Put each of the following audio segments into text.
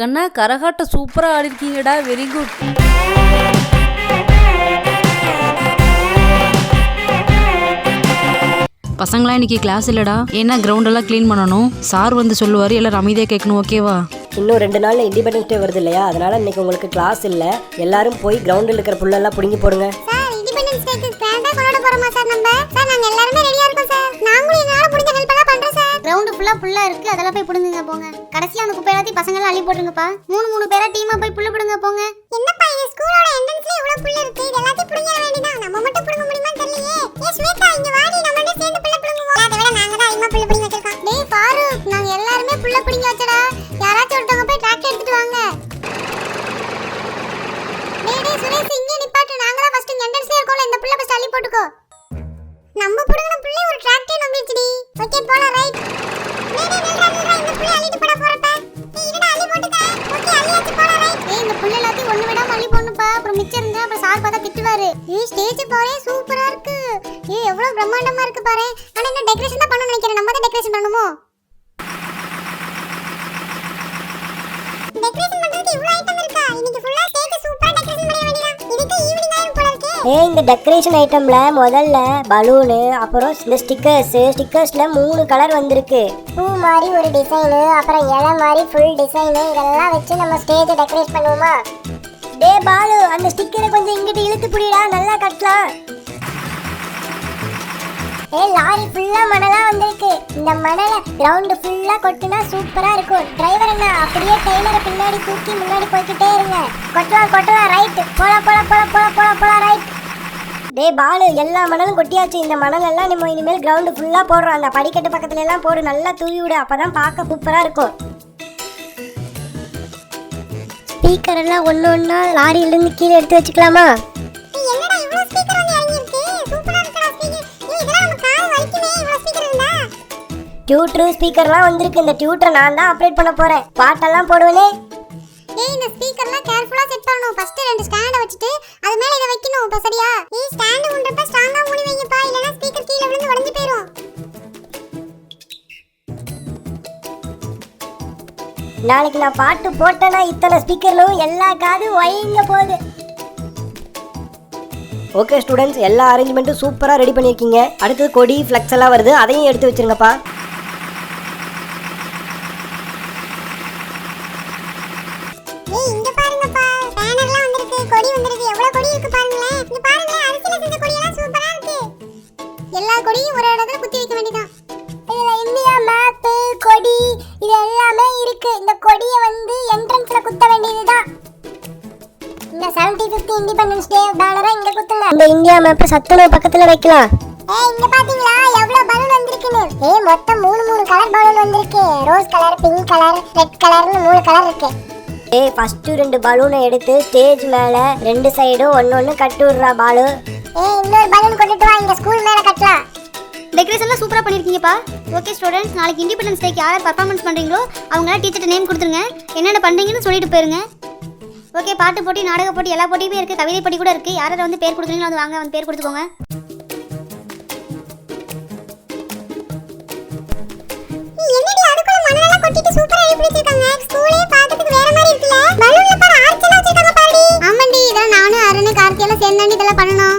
கண்ணா கரகாட்டம் சூப்பரா ஆடிருக்கீங்கடா very good பசங்களாம் இன்னைக்கு கிளாஸ் இல்லடா. ஏன்னா கிரவுண்ட் எல்லாம் க்ளீன் பண்ணணும். சார் வந்து சொல்லுவார் எல்லாரும் அமைதியாக கேட்கணும் ஓகேவா இன்னும் ரெண்டு நாள்ல இண்டிபெண்டன்ஸ் டே வருது இல்லையா? அதனால இன்னைக்கு உங்களுக்கு கிளாஸ் இல்ல. எல்லாரும் போய் கிரவுண்டில் இருக்கிற புல்லெல்லாம் பிடுங்கி போடுங்க. சார் இண்டிபெண்டன்ஸ் டேக்கு கிராண்டா கொண்டாட போறோமா சார் நம்ம? சார் நாங்க எல்லாருமே கிரவுண்ட் ஃபுல்லா புல்லா இருக்கு. அதெல்லாம் போய் புடுங்குங்க போங்க. கடைசியா அந்த குப்பை எல்லாத்தையும் பசங்க எல்லாம் அள்ளி போட்டுருங்கப்பா. மூணு மூணு பேரா டீமா போய் புல்லு புடுங்க போங்க. என்னப்பா இந்த ஸ்கூலோட என்ட்ரன்ஸ்ல இவ்வளவு புல்லு இருக்கு? இது எல்லாத்தையும் புடுங்க வேண்டியதான் நம்ம மட்டும் புடுங்க முடியுமான்னு தெரியலையே. ஏ ஸ்வேதா இங்க வாடி. நம்ம ரெண்டு சேர்ந்து புல்ல புடுங்குவோம். அதை விட நாங்க தான் அதிகமா புல்லு புடுங்க வச்சிருக்கோம். டேய் ஃபாரூக் நாங்க எல்லாருமே புல்ல புடுங்க வச்சடா. யாராச்சும் ஒருத்தவங்க போய் டிராக்டர் எடுத்துட்டு வாங்க. டேய் டேய் சுரேஷ் இங்கே நிப்பாட்டு. நாங்க தான் ஃபர்ஸ்ட் என்ட்ரன்ஸ்ல இருக்கோம்ல. இந்த புல்ல ஃபர்ஸ்ட் அள்ளி போட்டுக்கோ. நம்ம புடுங்கின புள்ளை ஒரு பாரு. ஆனா என்ன டெக்கரேஷன் தான் பண்ணணும்னு நினைக்கிறேன். நம்ம தான் டெக்கரேஷன் பண்ணணுமோ? டெக்கரேஷன் பண்றதுக்கு இவ்வளவு ஐட்டம் இருக்கா? இன்னைக்கு ஃபுல்லா ஸ்டேஜ் சூப்பரா டெக்கரேஷன் பண்ண வேண்டியதா இதுக்கு ஈவினிங் ஆகும் போல இருக்கே. ஏய் இந்த டெக்கரேஷன் ஐட்டம்ல முதல்ல பலூனு அப்புறம் இந்த ஸ்டிக்கர்ஸ் ஸ்டிக்கர்ஸ்ல மூணு கலர் வந்திருக்கு. பூ மாதிரி ஒரு டிசைனு அப்புறம் இலை மாதிரி ஃபுல் டிசைனு இதெல்லாம் வச்சு நம்ம ஸ்டேஜை டெக்கரேட் பண்ணுவோமா? டே பாலு அந்த ஸ்டிக்கரை கொஞ்சம் இங்கிட்டு இழுத்து புடிடா. நல்லா கட்டலாம். ஏ லாரி ஃபுல்லா மணலா வந்திருக்கு. இந்த மணல கிரவுண்ட் ஃபுல்லா கொட்டினா சூப்பரா இருக்கும். டிரைவர் என்ன அப்படியே டெய்லரை பின்னாடி தூக்கி முன்னாடி போய்கிட்டே இருங்க. கொட்டலாம் கொட்டலாம் ரைட் போல போல போல போல போல போல ரைட் டே பாலு எல்லா மணலும் கொட்டியாச்சு. இந்த மணல் எல்லாம் நம்ம இனிமேல் கிரவுண்டு ஃபுல்லா போடுறோம். அந்த படிக்கட்டு பக்கத்துல எல்லாம் போடு. நல்லா தூவி விடு. அப்பதான் பார்க்க சூப்பரா இருக்கும். ஸ்பீக்கர் எல்லாம் ஒன்று ஒன்றா லாரிலேருந்து கீழே எடுத்து வச்சுக்கலாமா? டியூட்ரு ஸ்பீக்கர்லாம் வந்திருக்கு. இந்த டியூட்டரை நான் தான் ஆப்ரேட் பண்ண போறேன். பாட்டெல்லாம் போடுவேனே. ஏய் இந்த ஸ்பீக்கர்லாம் கேர்ஃபுல்லா செட் பண்ணணும். ஃபர்ஸ்ட் ரெண்டு ஸ்டாண்ட வச்சுட்டு அது மேல இத வைக்கணும் இப்ப சரியா? ஏய் ஸ்டாண்ட் உண்டப்ப ஸ்ட்ராங்கா மூடி வைங்கப்பா. இல்லனா ஸ்பீக்கர் கீழ விழுந்து உடைஞ்சு போயிடும் நாளைக்கு நான் பாட்டு போட்டேன்னா இத்தனை ஸ்பீக்கர்லும் எல்லா காதும் ஒயங்க போகுது. ஓகே ஸ்டூடெண்ட்ஸ் எல்லா அரேஞ்ச்மெண்ட்டும் சூப்பராக ரெடி பண்ணியிருக்கீங்க. அடுத்தது கொடி ஃப்ளெக்ஸ் எல்லாம் வருது. அதையும் எடுத்து வச்சிருங்கப்பா. என்ட்ரன்ஸ்ல குத்த வேண்டியதுதான் இந்த 75th இண்டிபெண்டன்ஸ் டே பேனரை இங்க குத்துங்க இந்த இந்தியா மேப்பை சத்துணவு பக்கத்தில் வைக்கலாம் ஏய் இங்க பாத்தீங்களா எவ்வளவு பலூன் வந்திருக்குன்னு ஏய் மொத்தம் மூணு மூணு கலர் பலூன் வந்திருக்கு rose colour pink colour red கலர்னு மூணு கலர் இருக்கு ஏய் ஃபஸ்ட்டு ரெண்டு பலூனை எடுத்து ஸ்டேஜ் மேலே ரெண்டு சைடும் ஒன்று கட்டி விட்றா பாலு ஏய் இன்னொரு பலூன் கொண்டுட்டு வா இங்க ஸ்கூல் மேல கட்டலாம் டெக்கரேஷன்லாம் சூப்பராக பண்ணியிருக்கீங்கப்பா ஓகே ஸ்டூடெண்ட்ஸ் நாளைக்கு இண்டிபெண்டன்ஸ் டேக்கு யார் பர்ஃபார்மன்ஸ் பண்ணுறீங்களோ அவங்களாம் டீச்சர்கிட்ட நேம் கொடுத்துருங்க. என்னென்ன பண்ணுறீங்கன்னு சொல்லிட்டு போயிருங்க. ஓகே பாட்டு போட்டி நாடக போட்டி எல்லா போட்டியுமே இருக்குது கவிதை போட்டி கூட இருக்குது யாராவது வந்து பேர் கொடுக்குறீங்களோ வந்து வாங்க வந்து பேர் கொடுத்துக்கோங்க. என்னடி அதுக்குள்ள மண்ணெல்லாம்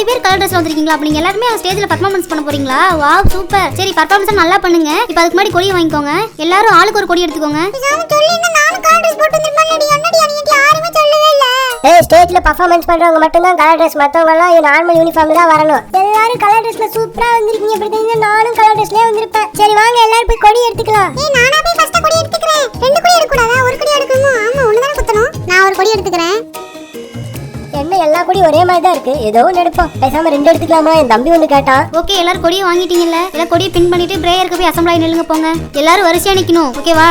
பாதி பேர் கலர் ட்ரெஸ்ல வந்திருக்கீங்களா? அப்ப நீங்க எல்லாருமே ஸ்டேஜ்ல பர்ஃபார்மன்ஸ் பண்ண போறீங்களா? வாவ் சூப்பர் சரி பர்ஃபார்மன்ஸ் நல்லா பண்ணுங்க. இப்போ அதுக்கு முன்னாடி கொடி வாங்கிக்கோங்க. எல்லாரும் ஆளுக்கு ஒரு கொடி எடுத்துக்கோங்க. ட்ரெஸ் ஏய் ஸ்டேஜில் பர்ஃபார்மன்ஸ் பண்ணுறவங்க மட்டும்தான் கலர் ட்ரெஸ் மற்றவங்கலாம் நார்மல் யூனிஃபார்ம் தான் வரணும். எல்லாரும் கலர் ட்ரெஸ்ஸில் சூப்பராக வந்திருக்கீங்க. இப்படி தெரிஞ்சா நானும் கலர் ட்ரெஸ்லேயே வந்திருப்பேன். சரி வாங்க எல்லாரும் போய் கொடி எடுத்துக்கலாம். ஏய் நானா போய் ஃபர்ஸ்ட் கொடி எடுத்துக்கிறேன். ரெண்டு கொடி எடுக்க கூடாதா ஒரு கொடி எடுக்கணும்? ஆமா ஒண்ணு தான குத்தணும். நான் ஒரு கொடி எடுத்துக்கிறேன். என்ன எல்லா கொடியும் ஒரே மாதிரி தான் இருக்கு. ஏதோ ஒன்று எடுப்போம். பேசாம ரெண்டு எடுத்துக்கலாமா? என் தம்பி ஒன்று கேட்டான் ஓகே எல்லாரும் கொடியை வாங்கிட்டீங்கல்ல? எல்லாம் கொடியை பின் பண்ணிட்டு பிரேயருக்கு போய் அசம்பிள் ஆகி நில்லுங்க போங்க. எல்லாரும் வரிசையா நிக்கணும். ஓகேவா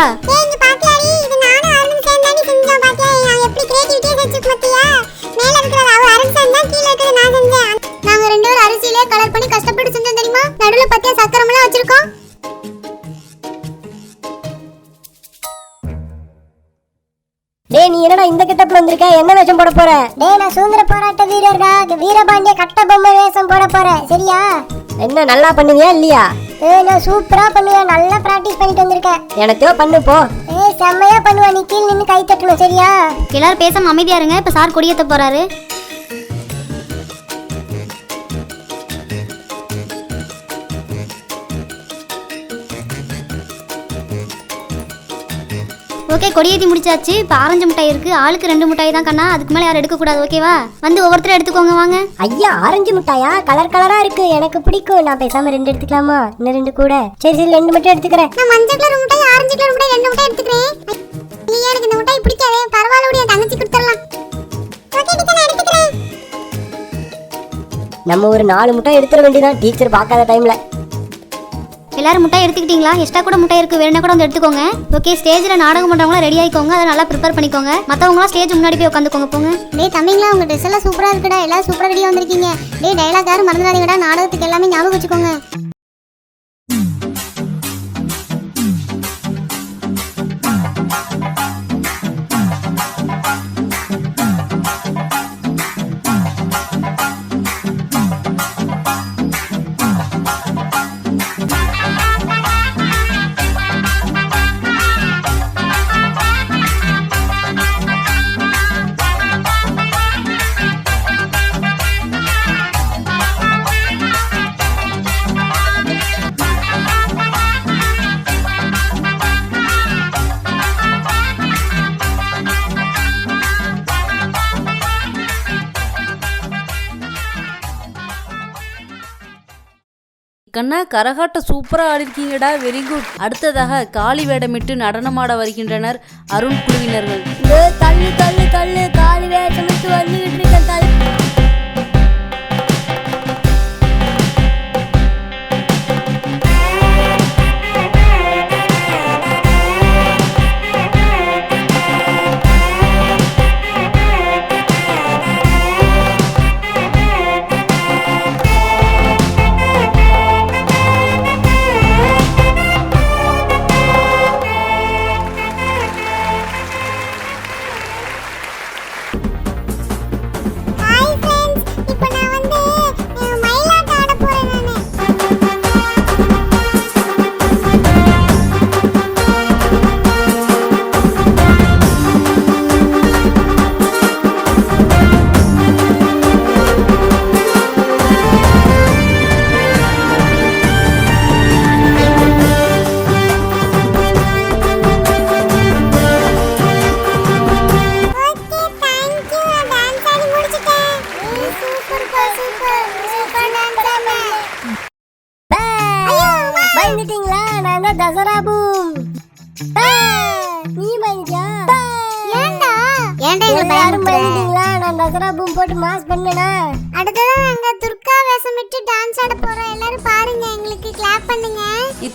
வந்திருக்க என்ன வேஷம் போட போற? டேய் நான் சுதந்திர போராட்ட வீரர்டா. வீரபாண்டிய கட்ட பொம்மை வேஷம் போட போறேன் சரியா? என்ன நல்லா பண்ணுவியா இல்லையா? ஏய் நான் சூப்பரா பண்ணுவேன். நல்லா பிராக்டிஸ் பண்ணிட்டு வந்திருக்கேன். எனக்கோ பண்ணு போ. ஏய் செம்மையா பண்ணுவ. நீ கீழ நின்னு கை தட்டணும். சரியா? எல்லாரும் பேசாம அமைதியா இருங்க. இப்ப சார் கொடியேத்த போறாரு. ஓகே கொடியேத்தி முடிச்சாச்சு. இப்போ ஆரஞ்சு மிட்டாய் இருக்கு. ஆளுக்கு ரெண்டு மிட்டாய் தான் கண்ணா. அதுக்கு மேலே யாரும் எடுக்கக்கூடாது ஓகேவா வந்து ஒவ்வொருத்தரும் எடுத்துக்கோங்க வாங்க. ஐயா ஆரஞ்சு மிட்டாயா? கலர் கலரா இருக்கு. எனக்கு பிடிக்கும். நான் பேசாம ரெண்டு எடுத்துக்கலாமா? இன்னும் ரெண்டு கூட. சரி சரி ரெண்டு மட்டும் எடுத்துக்கிறேன். நான் மஞ்சள் கலர் முட்டாய் ஆரஞ்சு கலர் முட்டாய் ரெண்டு முட்டாய் எடுத்துக்கிறேன். ஐயா எனக்கு இந்த முட்டாய் பிடிக்காதே. பரவாயில்ல என் தங்கச்சி கொடுத்துடலாம். நம்ம ஒரு நாலு முட்டை எடுத்துட வேண்டியதான் டீச்சர் பார்க்காத டைம்ல எல்லாரும் முட்டாய் எடுத்துக்கிட்டீங்களா? எக்ஸ்ட்ரா கூட முட்டாய் இருக்கு. வேணா கூட வந்து எடுத்துக்கோங்க. ஓகே ஸ்டேஜில் நாடகம் பண்ணுறவங்களாம் ரெடி ஆயிக்கோங்க. அதை நல்லா ப்ரிப்பேர் பண்ணிக்கோங்க. மற்றவங்களாம் ஸ்டேஜ் முன்னாடி போய் உட்காந்துக்கோங்க போங்க. டேய் தம்பிங்களா உங்க ட்ரெஸ் எல்லாம் சூப்பரா இருக்குடா. எல்லாம் சூப்பரா ரெடியா வந்திருக்கீங்க. டே டைலாக் யாரும் மறந்துடாதீங்கடா. நாடகத்துக்கு எல்லாமே ஞாபகம் வச்சுக்கோங்க. கண்ணா கரகாட்டம் சூப்பரா ஆடிருக்கீங்கடா வெரி குட் அடுத்ததாக காளி வேடமிட்டு நடனமாட வருகின்றனர் அருண் குழுவினர்கள். தள்ளு தள்ளு தள்ளு காலி வேடமிட்டு வந்துகிட்டு இருக்க பயந்துட்டீங்களா? நான் தான் தசரா பூம். நீ பயந்துட்டியா? ஏன்டா? ஏன்டா எங்களை பயமுறுத்துற? பயந்துட்டீங்களா? நான் தசரா பூம் போட்டு மாஸ் பண்ணனா அடுத்ததா நாங்க துர்கா வேஷமிட்டு டான்ஸ் ஆட போறோம். எல்லாரும் பாருங்க எங்களுக்கு கிளாப் பண்ணுங்க. ஏய்,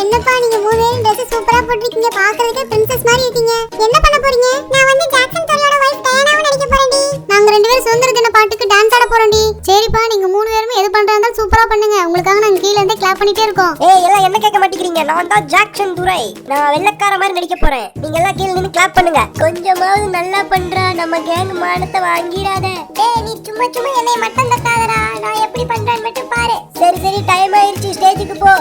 என்னப்பா நீங்க மூணு பேரும் Dress சூப்பரா போட்டிருக்கீங்க பாக்குறதுக்கே பிரின்சஸ் மாதிரி இருக்கீங்க. என்ன பண்ண போறீங்க? நான் வந்து ஜாக்சன் தரையோட வைஃப் டயானாவை நடிக்க போறேன்டி. நாங்க ரெண்டு பேரும் சுதந்திர தின பாட்டுக்கு டான்ஸ் ஆட போறோம்டி. சரிப்பா நீங்க மூணு பேருமே எது பண்றதா சூப்பரா பண்ணுங்க. உங்களுக்காக நாங்க கீழ இருந்தே கிளாப் பண்ணிட்டே இருக்கோம். ஏய் எல்லாம் என்ன கேட்க மாட்டேங்கிறீங்க? நான் தான் ஜாக்சன் துரை. நான் வெள்ளக்கார மாதிரி நடிக்க போறேன். நீங்க எல்லாம் கீழ நின்னு கிளாப் பண்ணுங்க. கொஞ்சமாவது நல்லா பண்ற. நம்ம கேங் மானத்தை வாங்கிடாத. டேய் நீ சும்மா சும்மா என்னை மட்டும் தட்டாதடா. நான் எப்படி பண்றேன்னு மட்டும் பாரு. சரி சரி டைம் ஆயிருச்சு. ஸ்டேஜுக்கு போ.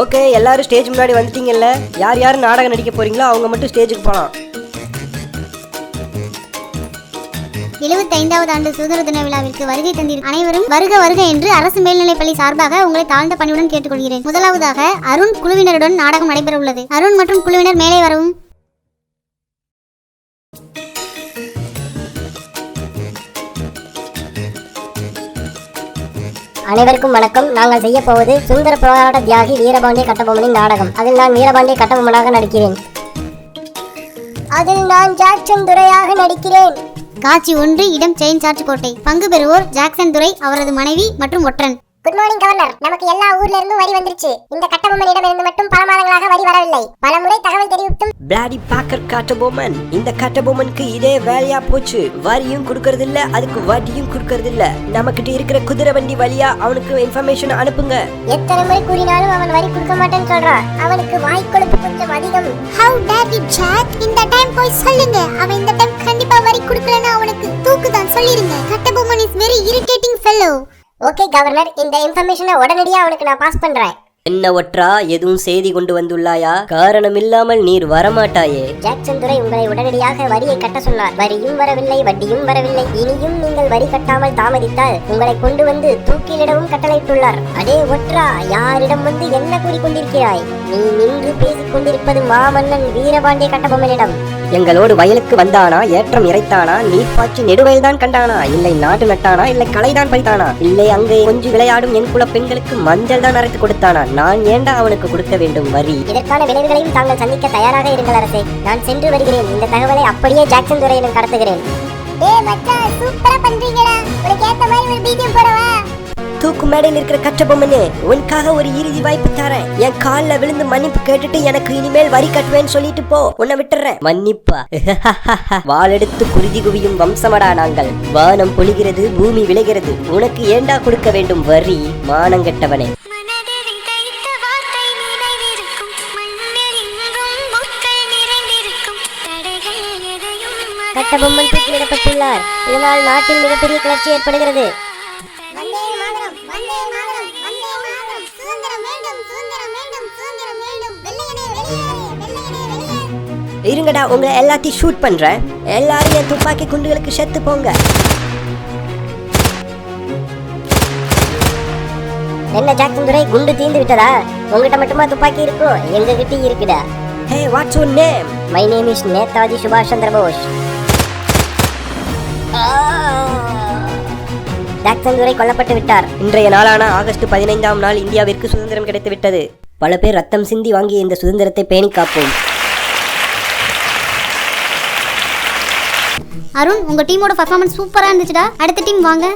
ஓகே எல்லாரும் ஸ்டேஜ் முன்னாடி வந்துட்டீங்கல்ல? யார் யார் நாடகம் நடிக்க போறீங்களோ அவங்க மட்டும் ஸ்டேஜுக்கு போகலாம் எழுபத்தைந்தாவது ஆண்டு சுதந்திர தின விழாவிற்கு வருகை தந்திரு அனைவரும் வருக வருக என்று அரசு மேல்நிலைப்பள்ளி சார்பாக உங்களை தாழ்ந்த பணியுடன் கேட்டுக்கொள்கிறேன். முதலாவதாக அருண் குழுவினருடன் நாடகம் நடைபெற உள்ளது அருண் மற்றும் குழுவினர் மேலே வரவும் அனைவருக்கும் வணக்கம். நாங்கள் செய்ய போவது சுந்தர போராட்ட தியாகி வீரபாண்டிய கட்டபொம்மனின் நாடகம். அதில் நான் வீரபாண்டிய கட்டபொம்மனாக நடிக்கிறேன். அதில் நான் ஜாக்சன் துரையாக நடிக்கிறேன். காட்சி ஒன்று இடம் செயின் சார்ஜ் கோட்டை பங்கு பெறுவோர் ஜாக்சன் துரை அவரது மனைவி மற்றும் ஒற்றன். குட் மார்னிங் கவர்னர் நமக்கு எல்லா ஊர்ல இருந்தும் வரி வந்துருச்சு. இந்த கட்டபொம்மனிடம் இருந்து மட்டும் பல மாதங்களாக வரி வரவில்லை. பல முறை தகவல் தெரிவித்தும் பிளாடி பாக்கர் கட்டபொம்மன். இந்த கட்டபொம்மனுக்கு இதே வேலையா போச்சு. வரியும் கொடுக்கறது இல்ல அதுக்கு வட்டியும் கொடுக்கறது இல்ல நம்ம கிட்ட இருக்கிற குதிரை வண்டி வழியா அவனுக்கு இன்ஃபர்மேஷன் அனுப்புங்க. எத்தனை முறை கூறினாலும் அவன் வரி கொடுக்க மாட்டேன்னு சொல்றான் அவனுக்கு வாய்க்கொழுப்பு கொஞ்சம் அதிகம். ஹவ் டேர் யூ ஜாக் இந்த டைம் போய் சொல்லுங்க. அவன் இந்த டைம் கண்டிப்பா வரி கொடுக்கலனா அவனுக்கு தூக்கு தான் சொல்லிருங்க Kattabomman is very irritating fellow okay governor இந்த இன்ஃபர்மேஷனை உடனடியா அவனுக்கு நான் பாஸ் பண்றேன். என்ன ஒற்றா எதுவும் செய்தி கொண்டு வந்துள்ளாயா? காரணம் இல்லாமல் நீர் வரமாட்டாயே. ஜாக்சன் துரை உங்களை உடனடியாக வரியை கட்ட சொன்னார். வரியும் வரவில்லை வட்டியும் வரவில்லை. இனியும் நீங்கள் வரி கட்டாமல் தாமதித்தால் உங்களை கொண்டு வந்து தூக்கிலிடவும் கட்டளையிட்டுள்ளார். அடே ஒற்றா யாரிடம் வந்து என்ன கூறிக்கொண்டிருக்கிறாய்? நீ நின்று பேசிக் கொண்டிருப்பது மாமன்னன் வீரபாண்டிய கட்டபொம்மனிடம். எங்களோடு வயலுக்கு வந்தானா? ஏற்றம் இறைத்தானா? நீர் பாய்ச்சி நெடுவயல் தான் கண்டானா? இல்லை நாட்டு நட்டானா? இல்லை களைதான் பறித்தானா இல்லை அங்கே கொஞ்சம் விளையாடும் என் குல பெண்களுக்கு மஞ்சள் தான் அரைத்து கொடுத்தானா? நான் ஏண்டா அவனுக்கு கொடுக்க வேண்டும் வரி? இதற்கான விளைவுகளையும் தாங்கள் சந்திக்க தயாராக இருங்கள் அரசே. நான் சென்று வருகிறேன். இந்த தகவலை அப்படியே ஜாக்சன் துரையிடம் கடத்துகிறேன். டேய் மச்சான் சூப்பரா பண்றீங்கடா. உனக்கு ஏத்த மாதிரி ஒரு பிஜிஎம் போடவா? தூக்கு மேடையில் இருக்கிற கட்டபொம்மனே உனக்காக ஒரு இறுதி வாய்ப்பு தரேன். என் காலில் விழுந்து மன்னிப்பு கேட்டுட்டு எனக்கு இனிமேல் வரி கட்டுவேன்னு சொல்லிட்டு போ. உன்னை விட்டுறேன். மன்னிப்பா. வாளெடுத்து குருதி குவியும் வம்சமடா நாங்கள். வானம் பொழிகிறது பூமி விளைகிறது. உனக்கு ஏண்டா கொடுக்க வேண்டும் வரி? மானங்கெட்டவனே கட்டபொம்மன் தூக்கிலிடப்பட்டுள்ளார் இதனால் நாட்டில் மிகப்பெரிய கிளர்ச்சி ஏற்படுகிறது. இருங்கடா உங்களை எல்லாத்தையும் ஷூட் பண்றேன். எல்லாரும் என் துப்பாக்கி குண்டுகளுக்கு செத்து போங்க. என்ன ஜாக்சன் துரை குண்டு தீந்து விட்டதா? உங்ககிட்ட மட்டுமா துப்பாக்கி இருக்கும் எங்க கிட்டே இருக்குடா hey what's your name my name is Netaji சுபாஷ் சந்திர போஸ் ஜாக்சன் துரை கொல்லப்பட்டு விட்டார். இன்றைய நாளான ஆகஸ்ட் பதினைந்தாம் நாள் இந்தியாவிற்கு சுதந்திரம் கிடைத்து விட்டது பல பேர் ரத்தம் சிந்தி வாங்கிய இந்த சுதந்திரத்தை பேணி காப்போம். அருண் உங்க டீமோட பர்ஃபார்மன்ஸ் சூப்பரா இருந்துச்சுடா. அடுத்த டீம் வாங்க.